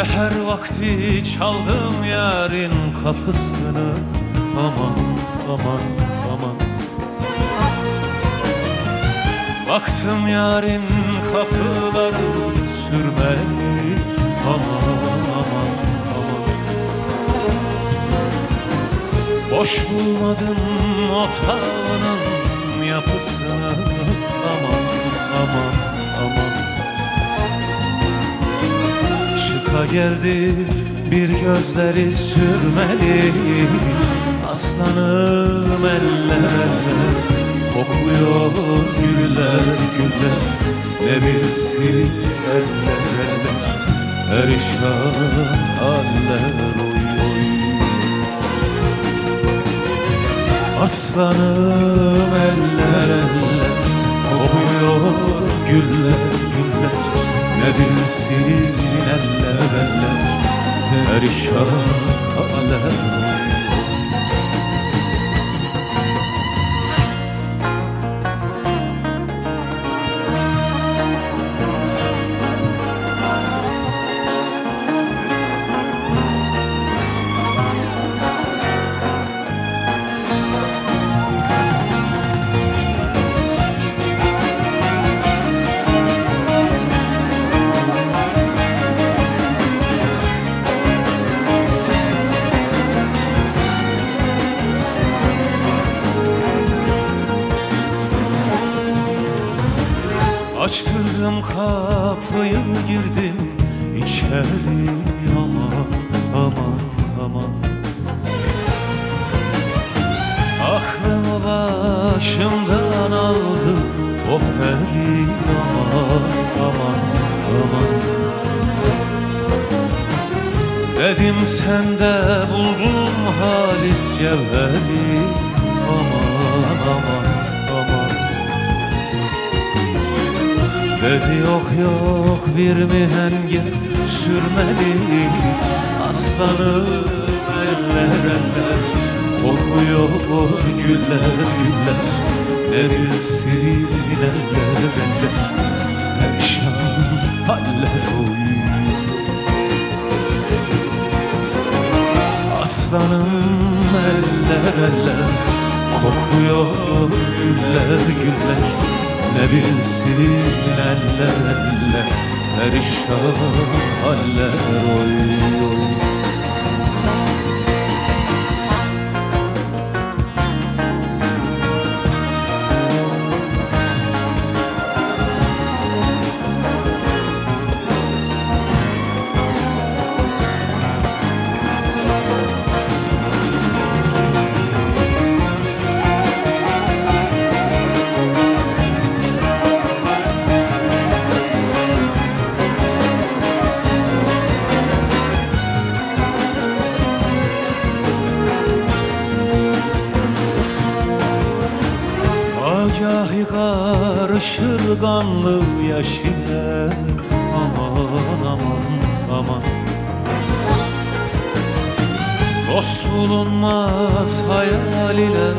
Seher vakti çaldım yarın kapısını. Aman aman aman. Baktım yarın kapıları sürmeli Aman aman aman. Boş bulmadım otağının yapısını. Aman aman aman Çıka geldi bir gözleri sürmeli. Aslanım eller Kokuyor güller güller. Ne bilsin eller eller Perişan haller oy oy. Aslanım eller Kopuyor güller güller Ne bilsin eller eller Perişan haller Açtırdım kapıyı girdim içeri. Aman aman aman. Aklımı başımdan aldı o peri aman aman. Aman Dedim sende buldum halis cevheri. Aman aman Dedi yok yok bir mihengir sürmeli Aslanım eller eller Kokuyor güller güller. Ne bilsin eller eller Perişan haller oy Aslanım eller eller Kokuyor güller güller Ne bilsin eller eller Perişan haller oy oy Agahi karışır kanlı yaş ile Aman aman aman. Dost bulunmaz hayal ile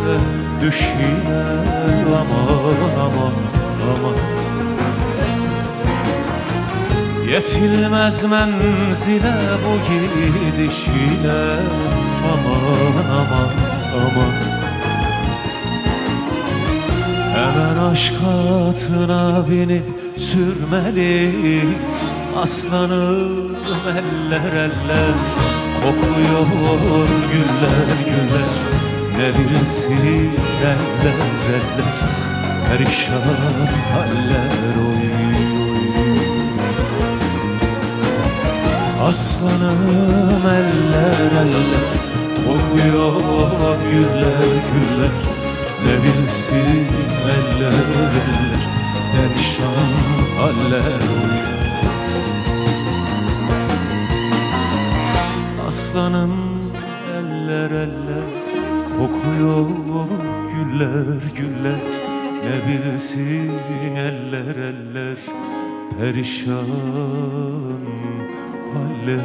Düş ile aman aman aman. Yetilmez menzile bu gidiş ile Aman aman aman Hemen aşk atına binip sürmeli Aslanım eller eller Kokuyor güller güller. Ne bilsin eller eller Perişan haller oy Aslanım eller eller Kokuyor güller güller Ne bilsin eller eller Perişan haller Aslanım eller eller Kokuyor güller güller. Ne bilsin eller eller Perişan haller